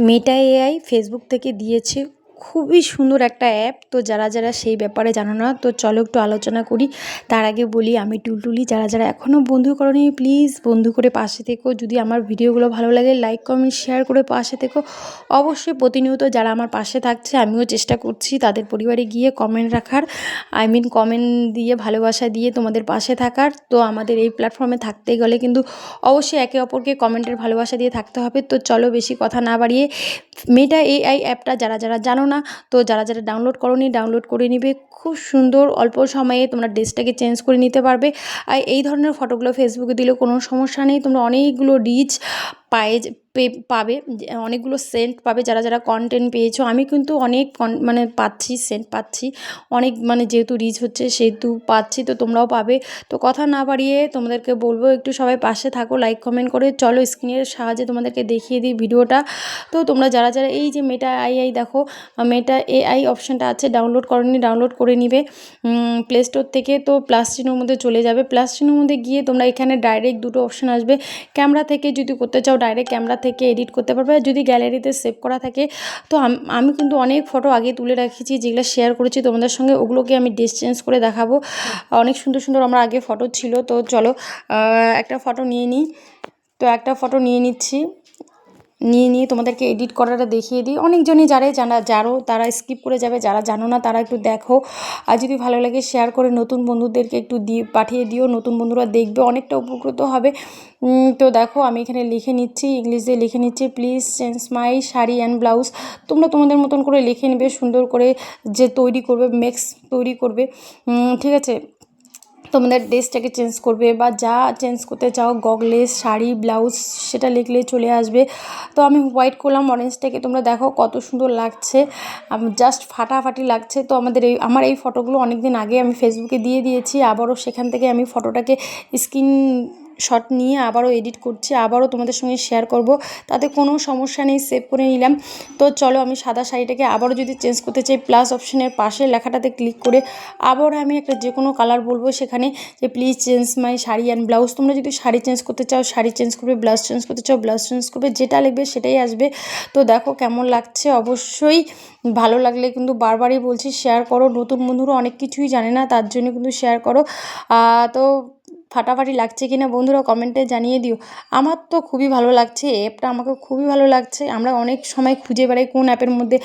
Meta AI Facebook থেকে দিয়েছে। খুবই সুন্দর একটা অ্যাপ তো যারা যারা সেই ব্যাপারে জানো না, তো চলো একটু আলোচনা করি। তার আগে বলি, আমি টুলটুলি, যারা যারা এখনও বন্ধু করনি প্লিজ বন্ধু করে পাশে থেকো। যদি আমার ভিডিওগুলো ভালো লাগে লাইক কমেন্ট শেয়ার করে পাশে থেকো। অবশ্যই প্রতিনিয়ত যারা আমার পাশে থাকছে, আমিও চেষ্টা করছি তাদের পরিবারে গিয়ে কমেন্ট রাখার। আই মিন কমেন্ট দিয়ে, ভালোবাসা দিয়ে তোমাদের পাশে থাকার। তো আমাদের এই প্ল্যাটফর্মে থাকতে গেলে কিন্তু অবশ্যই একে অপরকে কমেন্টের ভালোবাসা দিয়ে থাকতে হবে। তো চলো বেশি কথা না বাড়িয়ে মেটা এআই অ্যাপটা যারা যারা জানো না। তো যারা যারা ডাউনলোড করনি ডাউনলোড করে নিবে। খুব সুন্দর অল্প সময়ে তোমরা ড্রেসটাকে চেঞ্জ করে নিতে পারবে। আর এই ধরনের ফটোগুলো ফেসবুকে দিলে কোনো সমস্যা নেই। তোমরা অনেকগুলো রিচ পায়ে পে, পাবে অনেকগুলো সেন্ট পাবে যারা যারা কন্টেন্ট পেয়েছ। আমি কিন্তু অনেক মানে পাচ্ছি সেন্ট পাচ্ছি। অনেক মানে যেহেতু রিচ হচ্ছে সেহেতু পাচ্ছি, তো তোমরাও পাবে। তো কথা না বাড়িয়ে তোমাদেরকে বলব, একটু সবাই পাশে থাকো লাইক কমেন্ট করে চলো স্ক্রিনের সাহায্যে তোমাদেরকে দেখিয়ে দিই ভিডিওটা। তো তোমরা যারা যারা এই যে মেটা আই আই দেখো মেটা এআই অপশানটা আছে ডাউনলোড করনি ডাউনলোড করে নিবে। প্লে স্টোর থেকে তো প্লাস চিহ্নের মধ্যে চলে যাবে। প্লাস চিহ্নের মধ্যে গিয়ে তোমরা এখানে ডাইরেক্ট দুটো অপশান আসবে। ক্যামেরা থেকে যদি করতে চাও ডাইরেক্ট ক্যামেরা থেকে এডিট করতে পারবে। যদি গ্যালারিতে সেভ করা থাকে, তো আমি কিন্তু অনেক ফটো আগে তুলে রাখেছি, যেগুলো শেয়ার করেছি তোমাদের সঙ্গে। ওগুলোকে আমি ডেস চেঞ্জ করে দেখাবো। অনেক সুন্দর সুন্দর আমার আগে ফটো ছিল। তো চলো একটা ফটো নিয়ে নিই। তো একটা ফটো নিয়ে নিচ্ছি। নিয়ে নিয়ে তোমাদেরকে এডিট করাটা দেখিয়ে দিই। অনেকজনই যারে, যারা, যারও তারা স্কিপ করে যাবে, যারা জানো না তারা একটু দেখো। আর যদি ভালো লাগে শেয়ার করে নতুন বন্ধুদেরকে একটু দিয়ে পাঠিয়ে দিও। নতুন বন্ধুরা দেখবে অনেকটা উপকৃত হবে। তো দেখো আমি এখানে লিখে নিচ্ছি ইংলিশে লিখে নিচ্ছি please change my sari and blouse তোমরা তোমাদের মতন করে লিখে নেবে, সুন্দর করে যে তৈরি করবে মেক্স তৈরি করবে। ঠিক আছে? তোমাদের ড্রেসটাকে চেঞ্জ করবে বা যা চেঞ্জ করতে চাও গগলেস শাড়ি ব্লাউজ সেটা লিখলে চলে আসবে। তো আমি হোয়াইট করলাম অরেঞ্জটাকে তোমরা দেখো কত সুন্দর লাগছে। জাস্ট ফাটাফাটি লাগছে। তো আমাদের এই, আমার এই ফটোগুলো অনেক দিন আগে আমি ফেসবুকে দিয়ে দিয়েছি। আবারও সেখান থেকে আমি ফটোটাকে স্ক্রিন শট নিয়ে আবারও এডিট করছি, আবারও তোমাদের সঙ্গে শেয়ার করব। তাতে কোনো সমস্যা নেই সেভ করে নিলাম। তো চলো আমি সাদা শাড়িটাকে আবারও যদি চেঞ্জ করতে চাই প্লাস অপশনের পাশে লেখাটাতে ক্লিক করে আবারও আমি একটা যে কোনো কালার বলব সেখানে যে please change my sari and blouse তোমরা যদি শাড়ি চেঞ্জ করতে চাও, শাড়ি চেঞ্জ করবে ব্লাউজ চেঞ্জ করতে চাও ব্লাউজ চেঞ্জ করবে, যেটা লিখবে সেটাই আসবে। তো দেখো কেমন লাগছে, অবশ্যই ভালো লাগলে কিন্তু বারবারই বলছি শেয়ার করো। নতুন বন্ধুরা অনেক কিছুই জানে না, তার জন্য কিন্তু শেয়ার করো। তো ফাটাফাটি লাগছে কি না বন্ধুরা কমেন্টে জানিয়ে দিও। আমার তো খুবই ভালো লাগছে অ্যাপটা আমাকে খুবই ভালো লাগছে। আমরা অনেক সময় খুঁজে বেড়াই কোন অ্যাপের মধ্যে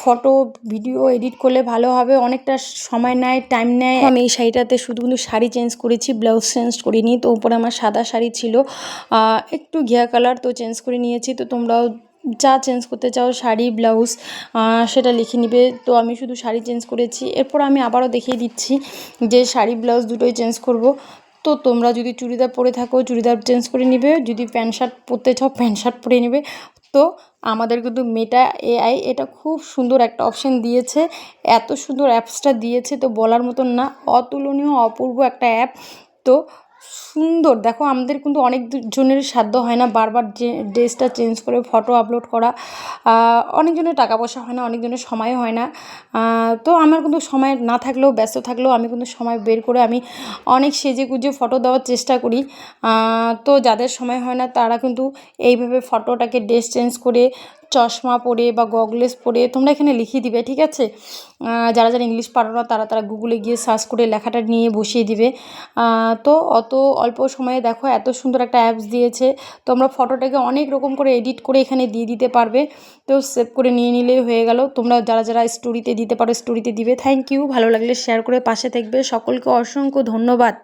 ফটো, ভিডিও এডিট করলে ভালো হবে। অনেকটা সময় নেয়, টাইম নেয়। আমি এই শাড়িটাতে শুধু কিন্তু শাড়ি চেঞ্জ করেছি, ব্লাউজ চেঞ্জ করিনি। তো উপরে আমার সাদা শাড়ি ছিল। একটু ঘিয়া কালার তো চেঞ্জ করে নিয়েছি। তো তোমরাও যা চেঞ্জ করতে চাও, শাড়ি, ব্লাউজ সেটা লিখে নিবে। তো আমি শুধু শাড়ি চেঞ্জ করেছি। এরপর আমি আবারও দেখিয়ে দিচ্ছি যে শাড়ি, ব্লাউজ দুটোই চেঞ্জ করব। তো তোমরা যদি চুড়িদার পরে থাকো, চুড়িদার চেঞ্জ করে নিবে, যদি প্যান্ট শার্ট পরতে চাও প্যান্ট শার্ট পরে নিবে। তো আমাদের কিন্তু মেটা এআই এটা খুব সুন্দর একটা অপশান দিয়েছে। এত সুন্দর অ্যাপসটা দিয়েছে তো বলার মতন না, অতুলনীয়, অপূর্ব একটা অ্যাপ তো সুন্দর। দেখো, আমাদের কিন্তু অনেক জনের সাধ্য হয় না বারবার যে ড্রেসটা চেঞ্জ করে ফটো আপলোড করা। অনেকজনের টাকা পয়সা হয় না অনেকজনের সময় হয় না। তো আমার কিন্তু সময় না থাকলেও, ব্যস্ত থাকলেও আমি কিন্তু সময় বের করে আমি অনেক সেজে গুজে ফটো দেওয়ার চেষ্টা করি। তো যাদের সময় হয় না, তারা কিন্তু এইভাবে ফটোটাকে ড্রেস চেঞ্জ করে চশমা পরে বা গগলেস পরে তোমরা এখানে লিখিয়ে দিবে, ঠিক আছে? যারা যারা ইংলিশ পারো না, তারা তারা গুগলে গিয়ে সার্চ করে লেখাটা নিয়ে বসিয়ে দিবে। তো অত অল্প সময়ে দেখো, এত সুন্দর একটা অ্যাপস দিয়েছে। তোমরা ফটোটাকে অনেক রকম করে এডিট করে এখানে দিয়ে দিতে পারবে। তো সেভ করে নিয়ে নিলেই হয়ে গেল। তোমরা যারা যারা স্টোরিতে দিতে পারো স্টোরিতে দিবে। থ্যাংক ইউ ভালো লাগলে শেয়ার করে পাশে থাকবে। সকলকে অসংখ্য ধন্যবাদ।